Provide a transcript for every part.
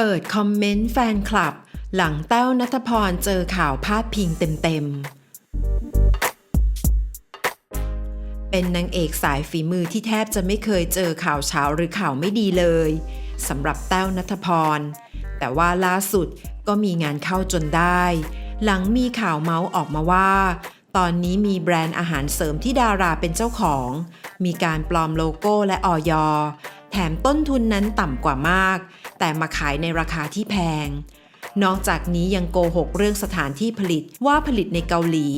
เปิดคอมเมนต์แฟนคลับ หลังแต้วนัทพรเจอข่าวพาดพิงเต็มๆ เป็นนางเอกสายฝีมือที่แทบจะไม่เคยเจอข่าวเช้าหรือข่าวไม่ดีเลยสำหรับแต้วนัทพร แต่ว่าล่าสุดก็มีงานเข้าจนได้ หลังมีข่าวเมาส์ออกมาว่า ตอนนี้มีแบรนด์อาหารเสริมที่ดาราเป็นเจ้าของ มีการปลอมโลโก้และออยแถมต้นทุนนั้นต่ำกว่ามาก แต่มาขายในราคาที่แพง นอกจากนี้ยังโกหกเรื่องสถานที่ผลิตว่าผลิตในเกาหลี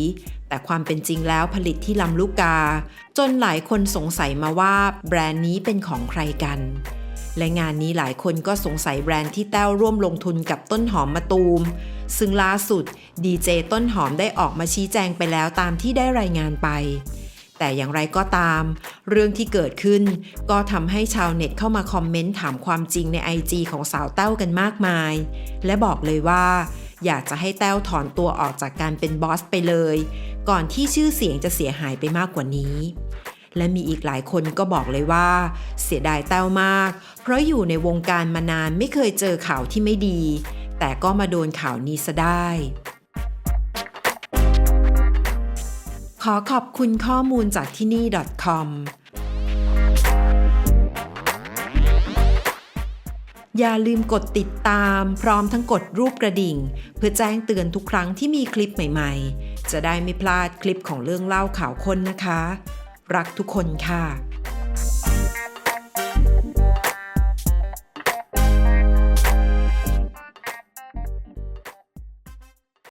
แต่ความเป็นจริงแล้วผลิตที่ลำลูกกา จนหลายคนสงสัยมาว่าแบรนด์นี้เป็นของใครกัน และงานนี้หลายคนก็สงสัยแบรนด์ที่แต้วร่วมลงทุนกับต้นหอมมาตูม ซึ่งล่าสุดดีเจต้นหอมได้ออกมาชี้แจงไปแล้วตามที่ได้รายงานไป แต่อย่างไรก็ตาม เรื่องที่เกิดขึ้น ก็ทำให้ชาวเน็ตเข้ามาคอมเมนต์ถามความจริงใน IG ของสาวแต้วกันมากมาย และบอกเลยว่า อยากจะให้แต้วถอนตัวออกจากการเป็นบอสไปเลย ก่อนที่ชื่อเสียงจะเสียหายไปมากกว่านี้และมีอีกหลายคนก็บอกเลยว่า เสียดายแต้วมาก เพราะอยู่ในวงการมานานไม่เคยเจอข่าวที่ไม่ดี แต่ก็มาโดนข่าวนี้ซะได้ ขอขอบคุณข้อมูลจากที่นี่ .com อย่าลืมกดติดตามพร้อมทั้งกดรูปกระดิ่ง เพื่อแจ้งเตือนทุกครั้งที่มีคลิปใหม่ๆ จะได้ไม่พลาดคลิปของเรื่องเล่าข่าวคนนะคะ รักทุกคนค่ะ